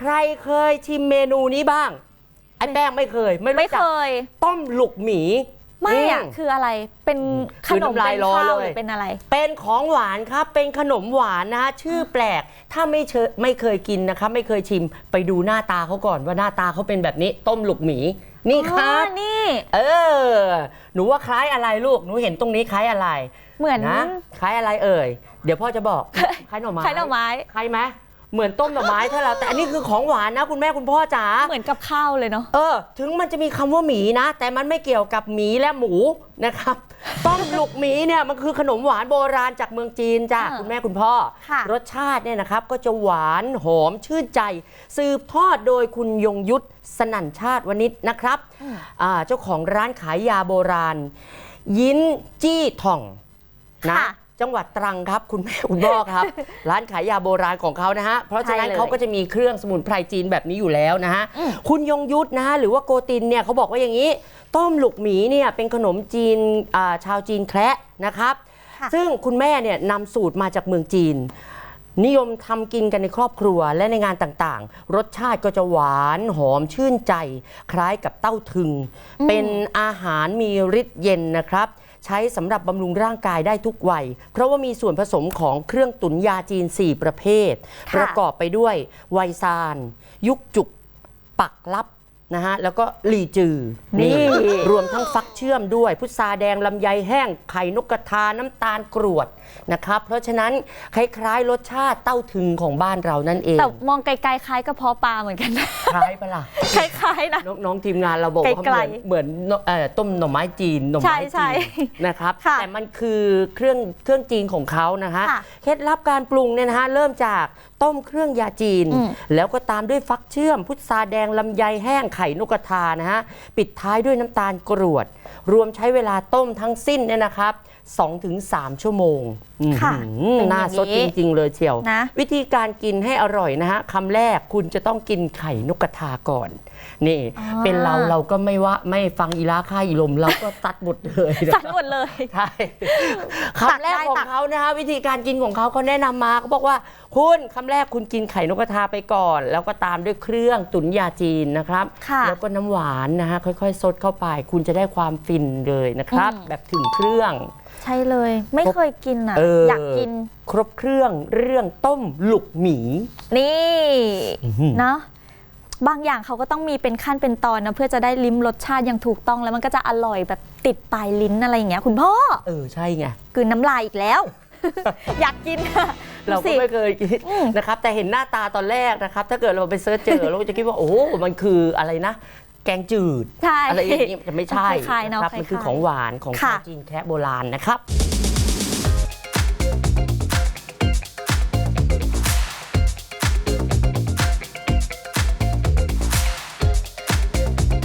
ใครเคยชิมเมนูนี้บ้าง ไอ้แป้งไม่เคย ไม่ไม่รู้จัเคกยต้มหลุกหมี ไม่อะมคืออะไรเป็นขนมคือน้ำลายเป็นรอข้าวเลย หรือเป็นอะไร เป็นของหวานครับ เป็นขนมหวานนะฮะชื่อแปลก ถ้าไม่เชยไม่เคยกินนะครับ ไม่เคยชิม ไปดูหน้าตาเขาก่อนว่าหน้าตาเขาเป็นแบบนี้ ต้มหลุกหมี นี่คอ๋รัอบนี่เออ หนูว่าคล้ายอะไรลูก หนูเห็นตรงนี้คล้ายอะไรเหมือน นะ คล้ายอะไรเอ่ย เดี๋ยวพ่อจะบอก คล้ายหน่อไม้ คล้ายหน่อไม้ คล้ายไหม เหมือนต้มหน่อไม้เท่าเราแต่อันนี้คือของหวานนะ คุณแม่คุณพ่อจ๋าเหมือนกับข้าวเลยเนาะ เออ ถึงมันจะมีคำว่าหมีนะ แต่มันไม่เกี่ยวกับหมีและหมูนะครับ ต้มหลุกหมีเนี่ยมันคือขนมหวานโบราณจากเมืองจีนจ้ะอ่าคุณแม่คุณพ่อ ค่ะ รสชาติเนี่ยนะครับ ก็จะหวานหอมชื่นใจ สืบทอดโดยคุณยงยุทธสนั่นชาติวณิชนะครับอ่าเจ้าของร้านขายยาโบราณ ยินจี้ถ่อง นะค่ะ จังหวัดตรังครับ คุณแม่คุณพ่อครับ ร้านขายยาโบราณของเขานะฮะเพราะฉะนั้นใช่เลยเขาก็จะมีเครื่องสมุนไพรจีนแบบนี้อยู่แล้วนะฮะอืม คุณยงยุทธนะฮะหรือว่าโกตินเนี่ยเขาบอกว่าอย่างนี้ ต้มหลุกหมีเนี่ยเป็นขนมจีนอ่าชาวจีนแคระนะครับค่ะซึ่งคุณแม่เนี่ยนำสูตรมาจากเมืองจีน นิยมทำกินกันในครอบครัวและในงานต่างๆ รสชาติก็จะหวานหอมชื่นใจ คล้ายกับเต้าถึง เป็นอาหารมีฤทธิ์เย็นนะครับ ใช้สำหรับบำรุงร่างกายได้ทุกวัย เพราะว่ามีส่วนผสมของเครื่องตุ๋นยาจีน 4 ประเภท ค่ะ ประกอบไปด้วยไวซาน ยุกจุก ปักลับนะฮะแล้วก็หลีจือนี่ รวมทั้งฟัก เชื่อมด้วยพุทราแดงลำไยแห้งไข่นกกระทาน้ำตาลกรวดนะครับเพราะฉะนั้นคล้ายๆรสชาติเต้าถึงของบ้านเรานั่นเองแต่มองไกลๆคล้ายกระเพาะปลาเหมือนกันนะคล้ายปะล่ะคล้ายๆนะน้องน้องทีมงานเราบอกว่าไกเหลมือนๆเหมือนเอ่อต้มหน่อไม้จีนหน่อใช่ไม้ใช่จีนนะครับค่ะแต่มันคือเครื่องเครื่องจีนของเขานะฮะค่ะเคล็ดลับการปรุงเนี่ยนะฮะเริ่มจากต้มเครื่องยาจีนอืมแล้วก็ตามด้วยฟักเชื่อม พุทราแดงลำไยแห้งไข่นกกระทานะฮะ ปิดท้ายด้วยน้ำตาลกรวด รวมใช้เวลาต้มทั้งสิ้นเนี่ยนะครับ 2-3 ชั่วโมงค่ะอื้อหือเป็นอย่างนี้น่าสดจริง ๆ เลยเชียว นะ วิธีการกินให้อร่อยนะฮะคำแรกคุณจะต้องกินไข่นกกระทาก่อน นี่ อ๋อ เป็นเราเราก็ไม่ว่าไม่ฟังอีลาค่าอีลม เราก็ตัดหมดเลยนะสัดหมดเลย ใช่ตักคำแรกได้ของตักเขานะฮะวิธีการกินของเขาเขาแนะนำมาเขาบอกว่าคุณคำแรกคุณกินไข่นกกระทาไปก่อน แล้วก็ตามด้วยเครื่องตุ๋นยาจีนนะครับ ค่ะ แล้วก็น้ำหวานนะฮะค่อยๆ ซดเข้าไป คุณจะได้ความฟินเลยนะครับอืมแบบถึงเครื่องใช่เลย ไม่เคยกินอะ เออออ ยากกิน ครบเครื่องเรื่องต้มหลุกหมี นี่อื้อหือ เนาะบางอย่างเขาก็ต้องมีเป็นขั้นเป็นตอนนะเพื่อจะได้ลิ้มรสชาติอย่างถูกต้องแล้วมันก็จะอร่อยแบบติดปลายลิ้นอะไรอย่างเงี้ยคุณพ่อเออใช่ไง กลืนน้ำลายอีกแล้ว อยากกินอะเราดูก็สิ ไม่เคยกินนะครับ แต่เห็นหน้าตาตอนแรกนะครับ ถ้าเกิดเราไปเซิร์ชเจอ เราก็จะคิดว่าโอ้โหมันคืออะไรนะ แกงจืด ใช่อะไรอย่างนี้แต่ไม่ใช่คล้ายๆเนาะครับมันคือล้ายๆของหวานของค่ะชาวจีนแคะโบราณนะครับ